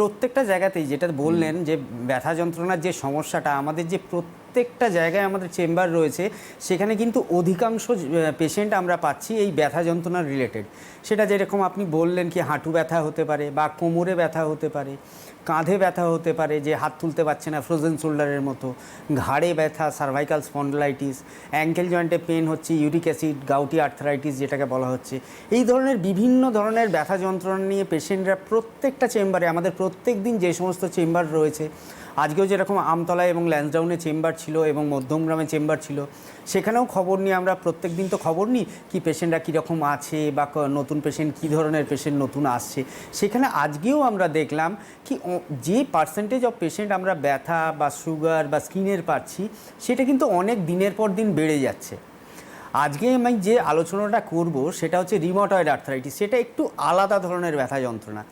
প্রত্যেকটা জায়গাতেই যেটা বললেন যে ব্যথা যন্ত্রণার যে সমস্যাটা আমাদের যে প্রত্যেকটা জায়গায় আমাদের চেম্বার রয়েছে সেখানে কিন্তু অধিকাংশ পেশেন্ট আমরা পাচ্ছি এই ব্যথা যন্ত্রণার রিলেটেড সেটা যেরকম আপনি বললেন কি হাঁটু ব্যথা হতে পারে বা কোমরে ব্যথা হতে পারে। কাঁধে ব্যথা হতে পারে, যে হাত তুলতে পারছে না ফ্রোজেন শোল্ডারের মতো। ঘাড়ে ব্যথা সার্ভাইকাল স্পন্ডলাইটিস অ্যাঙ্কেল জয়েন্টে পেন হচ্ছে ইউরিক অ্যাসিড গাউটি আর্থারাইটিস যেটাকে বলা হচ্ছে। এই ধরনের বিভিন্ন ধরনের ব্যথা যন্ত্রণা নিয়ে পেশেন্টরা প্রত্যেকটা চেম্বারে আমাদের প্রত্যেক দিন যে সমস্ত চেম্বার রয়েছে, আজকেও যেরকম আমতলায় এবং ল্যান্সডাউনে চেম্বার ছিল এবং মধ্যমগ্রামে চেম্বার ছিল, সেখানেও খবর নিয়ে আমরা প্রত্যেক দিন তো খবর নিই কি পেশেন্টরা কীরকম আছে বা নতুন পেশেন্ট কী ধরনের পেশেন্ট নতুন আসছে। সেখানে আজকেও আমরা দেখলাম কি যে পার্সেন্টেজ অফ পেশেন্ট আমরা ব্যথা বা সুগার বা স্কিনের পাচ্ছি, সেটা কিন্তু অনেক দিনের পর দিন বেড়ে যাচ্ছে। আজকে আমি যে আলোচনাটা করব, সেটা হচ্ছে রিমোটয়েড আর্থারাইটিস সেটা একটু আলাদা ধরনের ব্যথা যন্ত্রণা।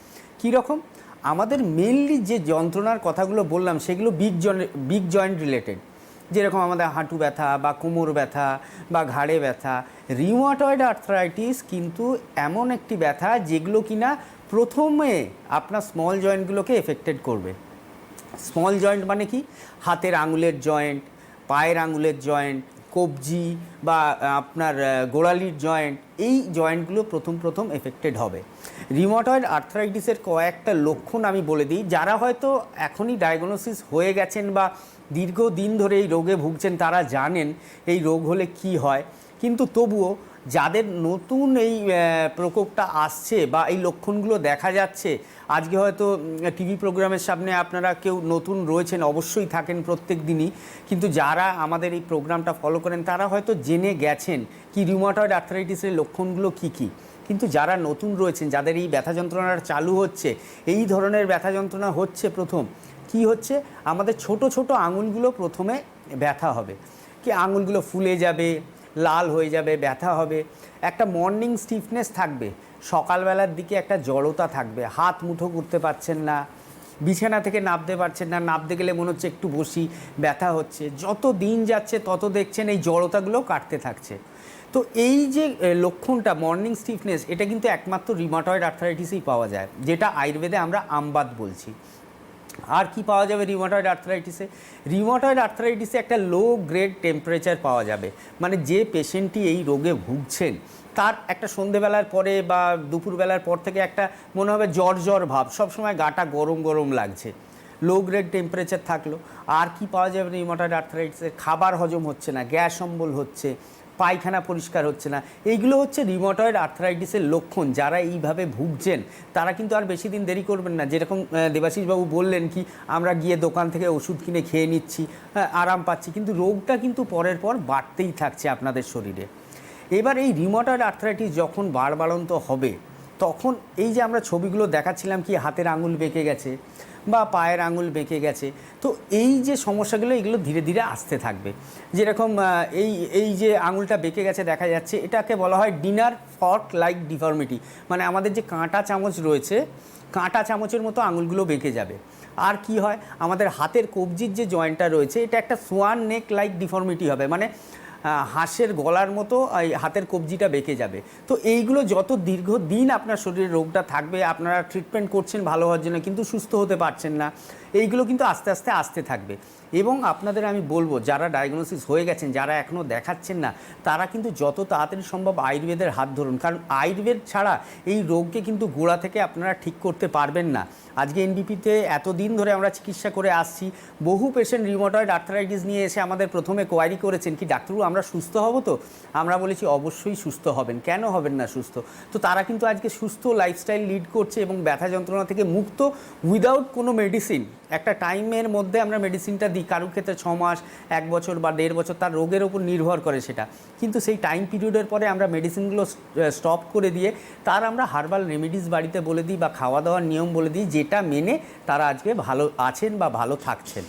কী রকম? আমাদের মেনলি যে যন্ত্রণার কথাগুলো বললাম, সেগুলো বিগ বিগ জয়েন্ট রিলেটেড যেরকম আমাদের হাঁটু ব্যথা বা কোমর ব্যথা বা ঘাড়ে ব্যথা। রিমোটয়েড আর্থরাইটিস কিন্তু এমন একটি ব্যথা যেগুলো কিনা প্রথমে আপনার স্মল জয়েন্টগুলোকে এফেক্টেড করবে। স্মল জয়েন্ট মানে কি? হাতের আঙুলের জয়েন্ট পায়ের আঙুলের জয়েন্ট কবজি বা আপনার গোড়ালির জয়েন্ট এই জয়েন্টগুলো প্রথম প্রথম এফেক্টেড হবে। রিমোটয়েড আর্থরাইটিসের কয়েকটা লক্ষণ আমি বলে দিই। যারা হয়তো এখনই ডায়াগনোসিস হয়ে গেছেন বা দীর্ঘদিন ধরে এই রোগে ভুগছেন, তারা জানেন এই রোগ হলে কি হয়। কিন্তু তবুও যাদের নতুন এই প্রকোপটা আসছে বা এই লক্ষণগুলো দেখা যাচ্ছে, আজকে হয়তো টিভি প্রোগ্রামের সামনে আপনারা কেউ নতুন রয়েছেন, অবশ্যই থাকেন প্রত্যেক দিনই। কিন্তু যারা আমাদের এই প্রোগ্রামটা ফলো করেন, তারা হয়তো জেনে গেছেন কি রিউমাটয়েড আর্থারাইটিসের লক্ষণগুলো কী কী। কিন্তু যারা নতুন রয়েছেন, যাদের এই ব্যথা যন্ত্রণাটা চালু হচ্ছে, এই ধরনের ব্যথা যন্ত্রণা হচ্ছে প্রথম, কি হচ্ছে? আমাদের ছোট ছোট আঙুলগুলো প্রথমে ব্যথা হবে। কি আঙুলগুলো ফুলে যাবে লাল হয়ে যাবে, ব্যথা হবে। একটা মর্নিং স্টিফনেস থাকবে। সকালবেলার দিকে একটা জড়তা থাকবে। হাত মুঠো করতে পারছেন না, বিছানা থেকে নামতে পারছেন না, নামতে গেলে মনে হচ্ছে একটু বসি, ব্যথা হচ্ছে। যত দিন যাচ্ছে, তত দেখছেন এই জড়তাগুলো কাটতে থাকছে। তো এই যে লক্ষণটা মর্নিং স্টিফনেস এটা কিন্তু একমাত্র রিমাটয়েড আর্থারাইটিসেই পাওয়া যায়, যেটা আয়ুর্বেদে আমরা আমবাদ বলছি। আর কি পাওয়া যাবে রিমোটয়েড আর্থরাইটিসে রিমোটয়েড আর্থরাইটিসে একটা লো গ্রেড টেম্পারেচার পাওয়া যাবে। মানে যে পেশেন্টটি এই রোগে ভুগছেন, তার একটা সন্ধেবেলার পরে বা দুপুরবেলার পর থেকে একটা মনে হবে জ্বর জ্বর ভাব, সবসময় গাটা গরম গরম লাগছে। লো গ্রেড টেম্পারেচার থাকল। আর কি পাওয়া যাবে রিমোটয়েড আর্থরাইটিসে খাবার হজম হচ্ছে না, গ্যাস অম্বল হচ্ছে পায়খানা পরিষ্কার হচ্ছে না। এইগুলো হচ্ছে রিমোটয়েড আর্থরাইটিসের লক্ষণ। যারা এইভাবে ভুগছেন তারা কিন্তু আর বেশি দিন দেরি করবেন না। যেরকম দেবাশিসবাবু বললেন কি আমরা গিয়ে দোকান থেকে ওষুধ কিনে খেয়ে নিচ্ছি হ্যাঁ, আরাম পাচ্ছি। কিন্তু রোগটা কিন্তু পরের পর বাড়তেই থাকছে আপনাদের শরীরে। এবার এই রিমোটয়েড আর্থরাইটিস যখন বাড়বাড়ন্ত হবে তখন এই যে আমরা ছবিগুলো দেখাচ্ছিলাম কি হাতের আঙুল বেঁকে গেছে বা পায়ের আঙুল বেঁকে গেছে, তো এই যে সমস্যাগুলো, এগুলো ধীরে ধীরে আসতে থাকবে। যেরকম এই এই যে আঙুলটা বেঁকে গেছে দেখা যাচ্ছে, এটাকে বলা হয় ডিনার ফর্ক লাইক ডিফর্মিটি মানে আমাদের যে কাঁটা চামচ রয়েছে, কাঁটা চামচের মতো আঙুলগুলো বেঁকে যাবে। আর কি হয়? আমাদের হাতের কবজির যে জয়েন্টটা রয়েছে, এটা একটা সোয়ান নেক লাইক ডিফর্মিটি হবে। মানে হাঁসের গলার মতো এই হাতের কবজিটা বেঁকে যাবে। তো এইগুলো যত দীর্ঘ দিন আপনার শরীরে রোগটা থাকবে, আপনারা ট্রিটমেন্ট করছেন, ভালো হওয়ার জন্য, কিন্তু সুস্থ হতে পারছেন না। এইগুলো কিন্তু আস্তে আস্তে আসতে থাকবে। এবং আপনাদের আমি বলব, যারা ডায়াগনোসিস হয়ে গেছেন, যারা এখনও দেখাচ্ছেন না, তারা কিন্তু যত তাড়াতাড়ি সম্ভব আয়ুর্বেদের হাত ধরুন। কারণ আয়ুর্বেদ ছাড়া এই রোগকে কিন্তু গোড়া থেকে আপনারা ঠিক করতে পারবেন না। আজকে এনবিপিতে এতদিন ধরে আমরা চিকিৎসা করে আসছি, বহু পেশেন্ট রিমোটয়েড আর্থারাইটিস নিয়ে এসে আমাদের প্রথমে কোয়ারি করেছেন কি, ডাক্তারবাবু, আমরা সুস্থ হব তো? আমরা বলেছি, অবশ্যই সুস্থ হবেন। কেন হবেন না সুস্থ? তো তারা কিন্তু আজকে সুস্থ লাইফস্টাইল লিড করছে এবং ব্যথা যন্ত্রণা থেকে মুক্ত উইদাউট কোনো মেডিসিন একটা টাইমের মধ্যে আমরা মেডিসিনটা দিই কারোর ক্ষেত্রে ছ মাস, এক বছর বা দেড় বছর, তার রোগের ওপর নির্ভর করে সেটা। কিন্তু সেই টাইম পিরিয়ডের পরে আমরা মেডিসিনগুলো স্টপ করে দিয়ে, তার আমরা হার্বাল রেমেডিস বাড়িতে বলে দিই বা খাওয়া দাওয়ার নিয়ম বলে দিই, যেটা মেনে তারা আজকে ভালো আছেন বা ভালো থাকছেন।